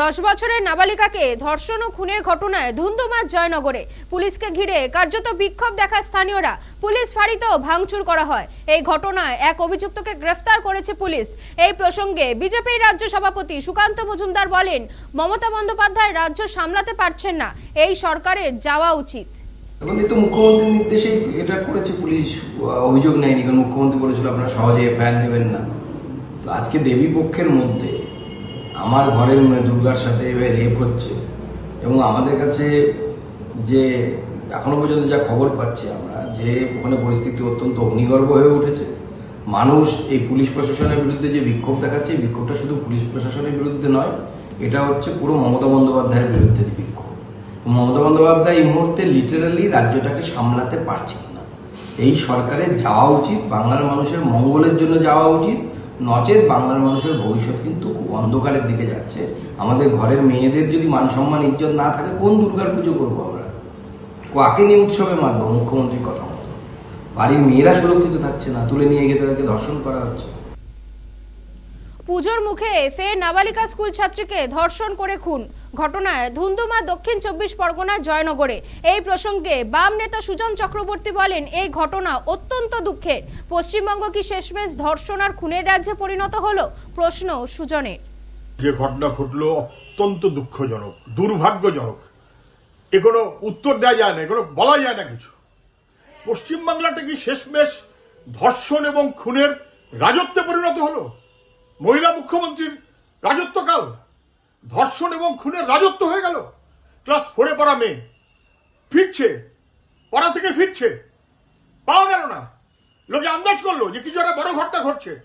দশ বছরের নাবালিকাকে ধর্ষণ ও খুনের ঘটনায় ধুন্ধুমার জয়নগরে। পুলিশকে ঘিরে কার্যত বিক্ষোভ দেখা স্থানীয়রা। পুলিশ ফাঁড়িতেও ভাঙচুর করা হয়। এই ঘটনায় এক অভিযুক্তকে গ্রেফতার করেছে পুলিশ। এই প্রসঙ্গে বিজেপির রাজ্য সভাপতি সুকান্ত মজুমদার বলেন, মমতা বন্দ্যোপাধ্যায় রাজ্য সামলাতে পারছেন না। এই সরকারের যাওয়া উচিত। মুখ্যমন্ত্রীর নির্দেশেই এটা করেছে পুলিশ অভিযোগ নেয়নি। কারণ মুখ্যমন্ত্রী বলেছিল আপনারা সহজে নেবেন না। তো আজকে দেবী পক্ষের মধ্যে আমার ঘরের দুর্গার সাথে এভাবে রেপ হচ্ছে। এবং আমাদের কাছে যে এখনও পর্যন্ত যা খবর পাচ্ছি আমরা, যে ওখানে পরিস্থিতি অত্যন্ত অগ্নিগর্ভ হয়ে উঠেছে। মানুষ এই পুলিশ প্রশাসনের বিরুদ্ধে যে বিক্ষোভ দেখাচ্ছে, এই বিক্ষোভটা শুধু পুলিশ প্রশাসনের বিরুদ্ধে নয়, এটা হচ্ছে পুরো মমতা বন্দ্যোপাধ্যায়ের বিরুদ্ধে বিক্ষোভ। মমতা বন্দ্যোপাধ্যায় এই মুহূর্তে লিটারালি রাজ্যটাকে সামলাতে পারছেন না এই সরকারের যাওয়া উচিত, বাংলার মানুষের মঙ্গলের জন্য যাওয়া উচিত নচেত বাংলার মানুষের ভবিষ্যৎ কিন্তু খুব অন্ধকারের দিকে যাচ্ছে। আমাদের ঘরের মেয়েদের যদি মান সম্মান, ইজ্জত না থাকে, কোন দুর্গার পুজো করব আমরা? কাকে নিয়ে উৎসবে মারবো মুখ্যমন্ত্রীর কথা মতো। বাড়ির মেয়েরা সুরক্ষিত থাকছে না। তুলে নিয়ে গিয়ে তাদেরকে দর্শন করা হচ্ছে। পুজোর মুখে ফের নাবালিকা স্কুল ছাত্রীকে ধর্ষণ করে খুন। ঘটনায় ধুন্দুমা দক্ষিণ চব্বিশ পরগনা জয়নগরে। এই প্রসঙ্গে বাম নেতা সুজন চক্রবর্তী বলেন, এই ঘটনা অত্যন্ত দুঃখের। পশ্চিমবঙ্গ কি শেষমেশ ধর্ষণ আর খুনের রাজ্যে পরিণত হলো? প্রশ্ন সুজনের। যে ঘটনা ঘটলো অত্যন্ত দুঃখজনক, দুর্ভাগ্যজনক। এ কোনো উত্তর দেওয়া যায় না এগুলো বলা যায় না কিছু। পশ্চিমবাংলাটা কি শেষমেশ ধর্ষণ এবং খুনের রাজত্বে পরিণত হলো? মহিলা মুখ্যমন্ত্রীর রাজত্বকাল। ধর্ষণ এবং খুনের রাজত্ব হয়ে গেল। ক্লাস ফোরে পড়া মেয়ে। ফিরছে। পড়া থেকে ফিরছে। পাওয়া গেল না। লোকে আন্দাজ করল যে কিছু একটা বড় ঘটনা ঘটছে।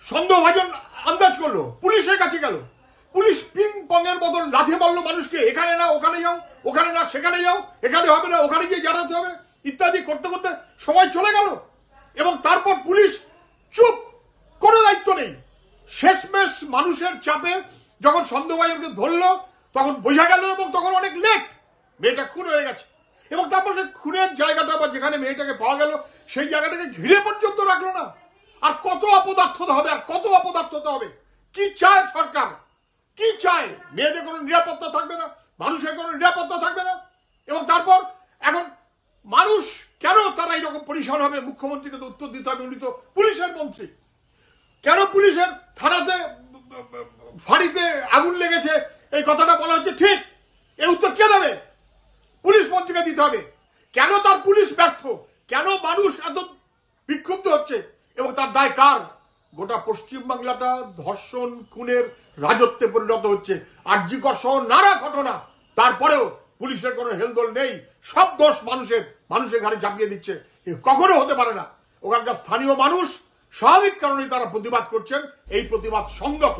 সন্দেহভাজন আন্দাজ করল। পুলিশের কাছে গেল। পুলিশ পিং পং এর বদল লাথি মারলো মানুষকে। এখানে না ওখানে যাও, ওখানে না সেখানে যাও, এখানে হবে না, ওখানে গিয়ে জানাতে হবে। ইত্যাদি করতে করতে সময় চলে গেল। এবং তারপর পুলিশ চুপ শেষমেশ মানুষের চাপে যখন সন্দেহভাজনকে ধরলো, তখন বোঝা গেল এবং তখন অনেক লেট মেয়েটা খুন হয়ে গেছে। এবং তারপর সে খুনের জায়গাটা বা যেখানে মেয়েটাকে পাওয়া গেল, সেই জায়গাটাকে ঘিরে পর্যন্ত রাখল না। আর কত অপদার্থতা হবে, আর কত অপদার্থতা হবে? কি চায় সরকার? কি চায়? মেয়েদের কোনো নিরাপত্তা থাকবে না, মানুষের কোনো নিরাপত্তা থাকবে না। এবং তারপর এখন মানুষ কেন তারা এরকম পরিসর হবে মুখ্যমন্ত্রীকে তো উত্তর দিতে হবে, উনি তো পুলিশের মন্ত্রী। কেন পুলিশের থানাতে, ফাঁড়িতে আগুন লেগেছে? এই কথাটা বলা হচ্ছে ঠিক। এই উত্তর কে দেবে? পুলিশ মন্ত্রীকে দিতে হবে। কেন তার পুলিশ ব্যর্থ? কেন মানুষ এত বিক্ষুব্ধ হচ্ছে? এবং তার দায় কার? গোটা পশ্চিমবাংলাটা ধর্ষণ, খুনের রাজত্বে পরিণত হচ্ছে। আর জিকর সহ নানা ঘটনা। তারপরেও পুলিশের কোনো হেলদোল নেই। সব দোষ মানুষের। মানুষের ঘাড়ে চাপিয়ে দিচ্ছে। কখনো হতে পারে না। ওখানকার স্থানীয় মানুষ স্বাভাবিক কারণে তারা প্রতিবাদ করছেন এই প্রতিবাদ সঙ্গত।